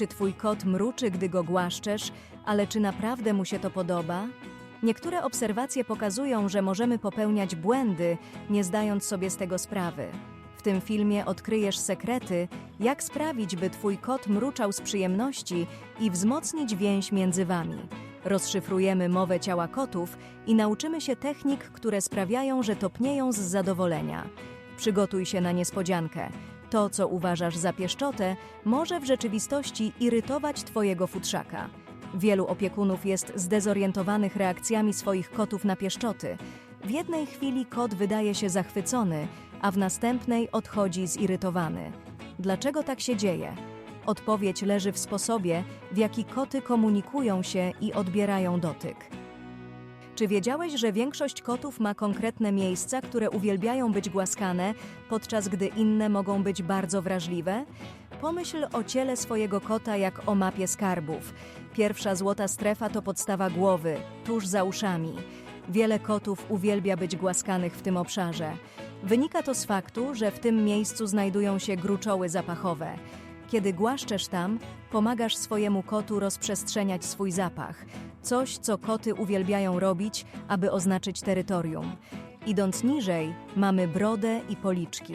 Czy twój kot mruczy, gdy go głaszczesz, ale czy naprawdę mu się to podoba? Niektóre obserwacje pokazują, że możemy popełniać błędy, nie zdając sobie z tego sprawy. W tym filmie odkryjesz sekrety, jak sprawić, by twój kot mruczał z przyjemności i wzmocnić więź między wami. Rozszyfrujemy mowę ciała kotów i nauczymy się technik, które sprawiają, że topnieją z zadowolenia. Przygotuj się na niespodziankę. To, co uważasz za pieszczotę, może w rzeczywistości irytować twojego futrzaka. Wielu opiekunów jest zdezorientowanych reakcjami swoich kotów na pieszczoty. W jednej chwili kot wydaje się zachwycony, a w następnej odchodzi zirytowany. Dlaczego tak się dzieje? Odpowiedź leży w sposobie, w jaki koty komunikują się i odbierają dotyk. Czy wiedziałeś, że większość kotów ma konkretne miejsca, które uwielbiają być głaskane, podczas gdy inne mogą być bardzo wrażliwe? Pomyśl o ciele swojego kota jak o mapie skarbów. Pierwsza złota strefa to podstawa głowy, tuż za uszami. Wiele kotów uwielbia być głaskanych w tym obszarze. Wynika to z faktu, że w tym miejscu znajdują się gruczoły zapachowe. Kiedy głaszczesz tam, pomagasz swojemu kotu rozprzestrzeniać swój zapach. Coś, co koty uwielbiają robić, aby oznaczyć terytorium. Idąc niżej, mamy brodę i policzki.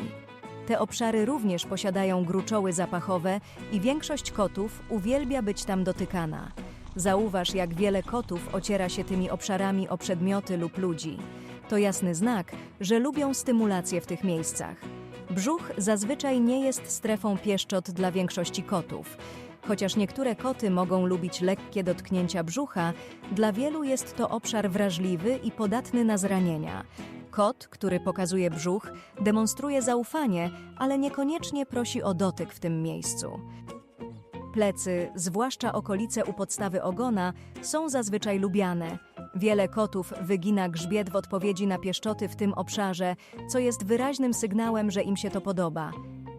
Te obszary również posiadają gruczoły zapachowe i większość kotów uwielbia być tam dotykana. Zauważ, jak wiele kotów ociera się tymi obszarami o przedmioty lub ludzi. To jasny znak, że lubią stymulację w tych miejscach. Brzuch zazwyczaj nie jest strefą pieszczot dla większości kotów. Chociaż niektóre koty mogą lubić lekkie dotknięcia brzucha, dla wielu jest to obszar wrażliwy i podatny na zranienia. Kot, który pokazuje brzuch, demonstruje zaufanie, ale niekoniecznie prosi o dotyk w tym miejscu. Plecy, zwłaszcza okolice u podstawy ogona, są zazwyczaj lubiane. Wiele kotów wygina grzbiet w odpowiedzi na pieszczoty w tym obszarze, co jest wyraźnym sygnałem, że im się to podoba.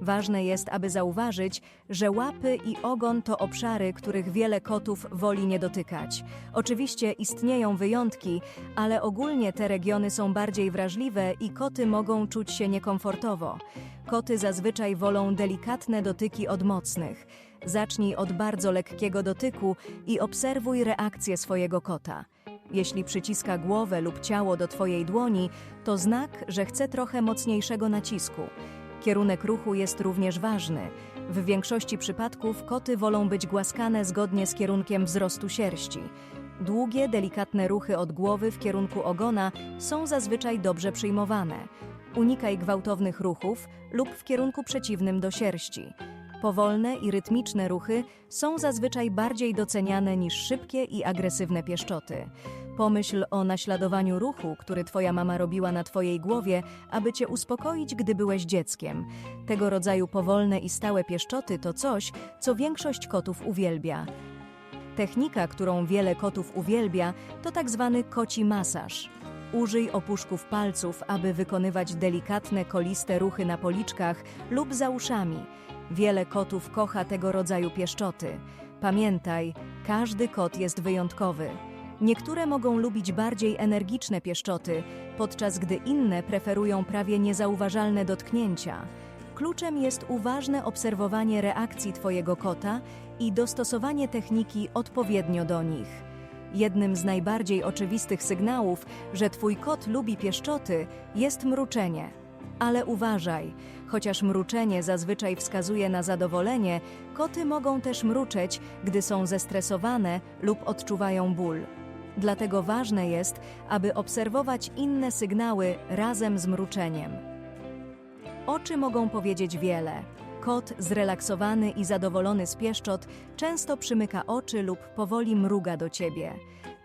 Ważne jest, aby zauważyć, że łapy i ogon to obszary, których wiele kotów woli nie dotykać. Oczywiście istnieją wyjątki, ale ogólnie te regiony są bardziej wrażliwe i koty mogą czuć się niekomfortowo. Koty zazwyczaj wolą delikatne dotyki od mocnych. Zacznij od bardzo lekkiego dotyku i obserwuj reakcję swojego kota. Jeśli przyciska głowę lub ciało do Twojej dłoni, to znak, że chce trochę mocniejszego nacisku. Kierunek ruchu jest również ważny. W większości przypadków koty wolą być głaskane zgodnie z kierunkiem wzrostu sierści. Długie, delikatne ruchy od głowy w kierunku ogona są zazwyczaj dobrze przyjmowane. Unikaj gwałtownych ruchów lub w kierunku przeciwnym do sierści. Powolne i rytmiczne ruchy są zazwyczaj bardziej doceniane niż szybkie i agresywne pieszczoty. Pomyśl o naśladowaniu ruchu, który twoja mama robiła na twojej głowie, aby cię uspokoić, gdy byłeś dzieckiem. Tego rodzaju powolne i stałe pieszczoty to coś, co większość kotów uwielbia. Technika, którą wiele kotów uwielbia, to tak zwany koci masaż. Użyj opuszków palców, aby wykonywać delikatne, koliste ruchy na policzkach lub za uszami. Wiele kotów kocha tego rodzaju pieszczoty. Pamiętaj, każdy kot jest wyjątkowy. Niektóre mogą lubić bardziej energiczne pieszczoty, podczas gdy inne preferują prawie niezauważalne dotknięcia. Kluczem jest uważne obserwowanie reakcji Twojego kota i dostosowanie techniki odpowiednio do nich. Jednym z najbardziej oczywistych sygnałów, że Twój kot lubi pieszczoty, jest mruczenie. Ale uważaj, chociaż mruczenie zazwyczaj wskazuje na zadowolenie, koty mogą też mruczeć, gdy są zestresowane lub odczuwają ból. Dlatego ważne jest, aby obserwować inne sygnały razem z mruczeniem. Oczy mogą powiedzieć wiele. Kot zrelaksowany i zadowolony z pieszczot często przymyka oczy lub powoli mruga do ciebie.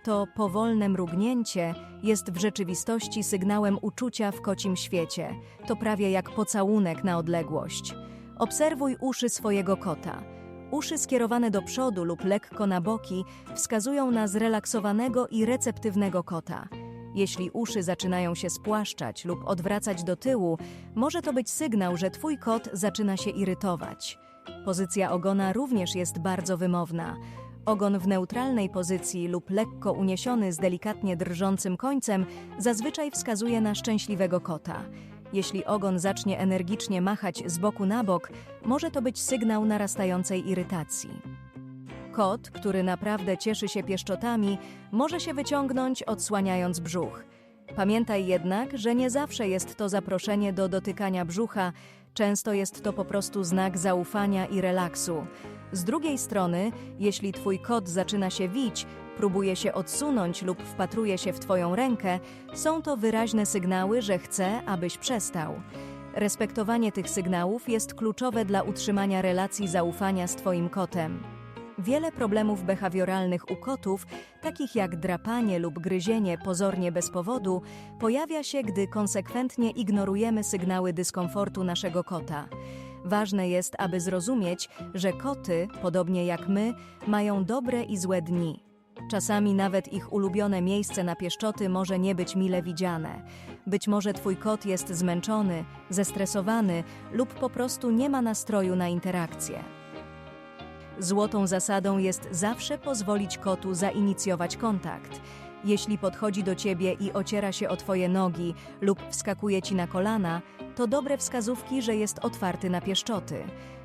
To powolne mrugnięcie jest w rzeczywistości sygnałem uczucia w kocim świecie. To prawie jak pocałunek na odległość. Obserwuj uszy swojego kota. Uszy skierowane do przodu lub lekko na boki wskazują na zrelaksowanego i receptywnego kota. Jeśli uszy zaczynają się spłaszczać lub odwracać do tyłu, może to być sygnał, że twój kot zaczyna się irytować. Pozycja ogona również jest bardzo wymowna. Ogon w neutralnej pozycji lub lekko uniesiony z delikatnie drżącym końcem zazwyczaj wskazuje na szczęśliwego kota. Jeśli ogon zacznie energicznie machać z boku na bok, może to być sygnał narastającej irytacji. Kot, który naprawdę cieszy się pieszczotami, może się wyciągnąć, odsłaniając brzuch. Pamiętaj jednak, że nie zawsze jest to zaproszenie do dotykania brzucha, często jest to po prostu znak zaufania i relaksu. Z drugiej strony, jeśli twój kot zaczyna się wić, próbuje się odsunąć lub wpatruje się w twoją rękę, są to wyraźne sygnały, że chce, abyś przestał. Respektowanie tych sygnałów jest kluczowe dla utrzymania relacji zaufania z twoim kotem. Wiele problemów behawioralnych u kotów, takich jak drapanie lub gryzienie pozornie bez powodu, pojawia się, gdy konsekwentnie ignorujemy sygnały dyskomfortu naszego kota. Ważne jest, aby zrozumieć, że koty, podobnie jak my, mają dobre i złe dni. Czasami nawet ich ulubione miejsce na pieszczoty może nie być mile widziane. Być może twój kot jest zmęczony, zestresowany lub po prostu nie ma nastroju na interakcję. Złotą zasadą jest zawsze pozwolić kotu zainicjować kontakt. Jeśli podchodzi do ciebie i ociera się o twoje nogi lub wskakuje ci na kolana, to dobre wskazówki, że jest otwarty na pieszczoty.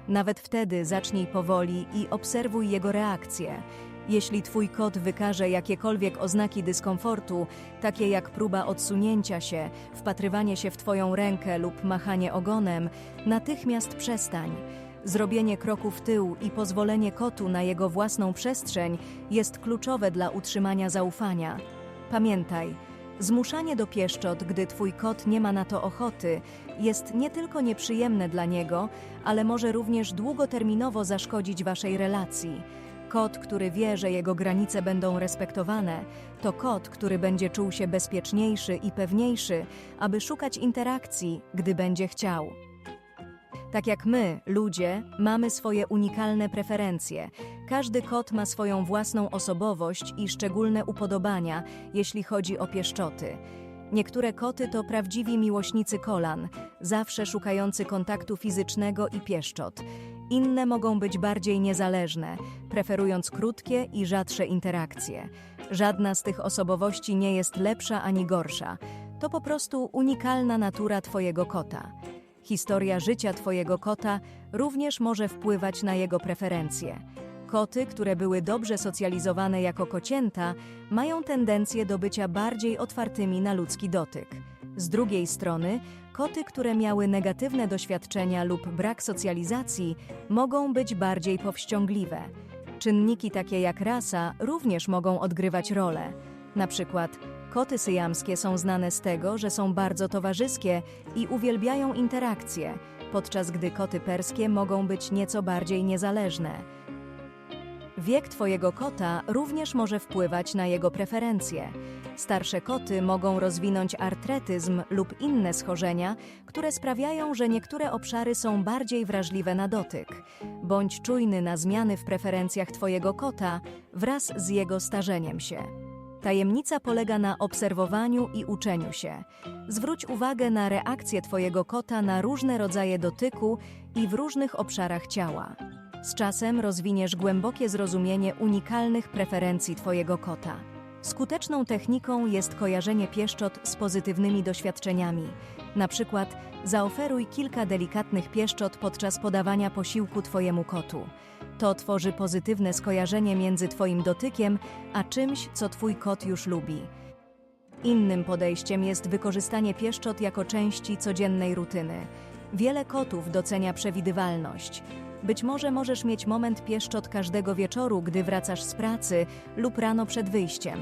Nawet wtedy zacznij powoli i obserwuj jego reakcję. Jeśli twój kot wykaże jakiekolwiek oznaki dyskomfortu, takie jak próba odsunięcia się, wpatrywanie się w twoją rękę lub machanie ogonem, natychmiast przestań. Zrobienie kroku w tył i pozwolenie kotu na jego własną przestrzeń jest kluczowe dla utrzymania zaufania. Pamiętaj, zmuszanie do pieszczot, gdy twój kot nie ma na to ochoty, jest nie tylko nieprzyjemne dla niego, ale może również długoterminowo zaszkodzić waszej relacji. Kot, który wie, że jego granice będą respektowane, to kot, który będzie czuł się bezpieczniejszy i pewniejszy, aby szukać interakcji, gdy będzie chciał. Tak jak my, ludzie, mamy swoje unikalne preferencje. Każdy kot ma swoją własną osobowość i szczególne upodobania, jeśli chodzi o pieszczoty. Niektóre koty to prawdziwi miłośnicy kolan, zawsze szukający kontaktu fizycznego i pieszczot. Inne mogą być bardziej niezależne, preferując krótkie i rzadsze interakcje. Żadna z tych osobowości nie jest lepsza ani gorsza. To po prostu unikalna natura Twojego kota. Historia życia Twojego kota również może wpływać na jego preferencje. Koty, które były dobrze socjalizowane jako kocięta, mają tendencję do bycia bardziej otwartymi na ludzki dotyk. Z drugiej strony, koty, które miały negatywne doświadczenia lub brak socjalizacji, mogą być bardziej powściągliwe. Czynniki takie jak rasa również mogą odgrywać rolę. Na przykład koty syjamskie są znane z tego, że są bardzo towarzyskie i uwielbiają interakcje, podczas gdy koty perskie mogą być nieco bardziej niezależne. Wiek Twojego kota również może wpływać na jego preferencje. Starsze koty mogą rozwinąć artretyzm lub inne schorzenia, które sprawiają, że niektóre obszary są bardziej wrażliwe na dotyk. Bądź czujny na zmiany w preferencjach Twojego kota wraz z jego starzeniem się. Tajemnica polega na obserwowaniu i uczeniu się. Zwróć uwagę na reakcję Twojego kota na różne rodzaje dotyku i w różnych obszarach ciała. Z czasem rozwiniesz głębokie zrozumienie unikalnych preferencji Twojego kota. Skuteczną techniką jest kojarzenie pieszczot z pozytywnymi doświadczeniami. Na przykład zaoferuj kilka delikatnych pieszczot podczas podawania posiłku Twojemu kotu. To tworzy pozytywne skojarzenie między Twoim dotykiem a czymś, co Twój kot już lubi. Innym podejściem jest wykorzystanie pieszczot jako części codziennej rutyny. Wiele kotów docenia przewidywalność. Być może możesz mieć moment pieszczot każdego wieczoru, gdy wracasz z pracy lub rano przed wyjściem.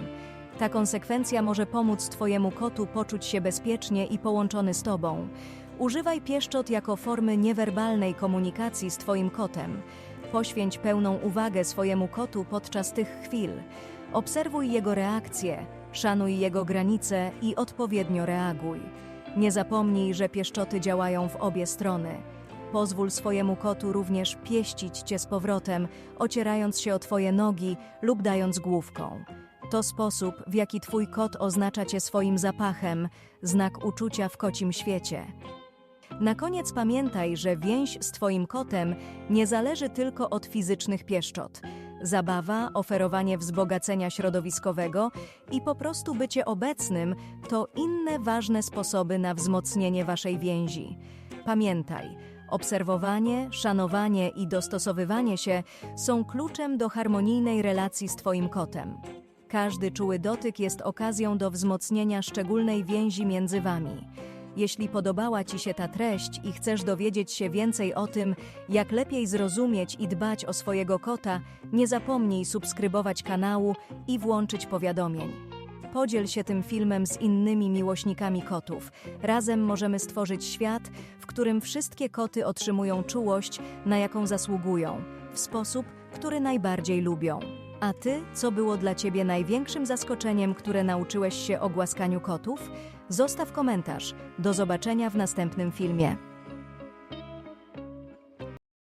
Ta konsekwencja może pomóc Twojemu kotu poczuć się bezpiecznie i połączony z Tobą. Używaj pieszczot jako formy niewerbalnej komunikacji z Twoim kotem. Poświęć pełną uwagę swojemu kotu podczas tych chwil. Obserwuj jego reakcje, szanuj jego granice i odpowiednio reaguj. Nie zapomnij, że pieszczoty działają w obie strony. Pozwól swojemu kotu również pieścić cię z powrotem, ocierając się o twoje nogi lub dając główką. To sposób, w jaki twój kot oznacza cię swoim zapachem, znak uczucia w kocim świecie. Na koniec pamiętaj, że więź z Twoim kotem nie zależy tylko od fizycznych pieszczot. Zabawa, oferowanie wzbogacenia środowiskowego i po prostu bycie obecnym to inne ważne sposoby na wzmocnienie Waszej więzi. Pamiętaj, Obserwowanie, szanowanie i dostosowywanie się są kluczem do harmonijnej relacji z Twoim kotem. Każdy czuły dotyk jest okazją do wzmocnienia szczególnej więzi między Wami. Jeśli podobała Ci się ta treść i chcesz dowiedzieć się więcej o tym, jak lepiej zrozumieć i dbać o swojego kota, nie zapomnij subskrybować kanału i włączyć powiadomień. Podziel się tym filmem z innymi miłośnikami kotów. Razem możemy stworzyć świat, w którym wszystkie koty otrzymują czułość, na jaką zasługują, w sposób, który najbardziej lubią. A ty, co było dla ciebie największym zaskoczeniem, które nauczyłeś się o głaskaniu kotów? Zostaw komentarz. Do zobaczenia w następnym filmie.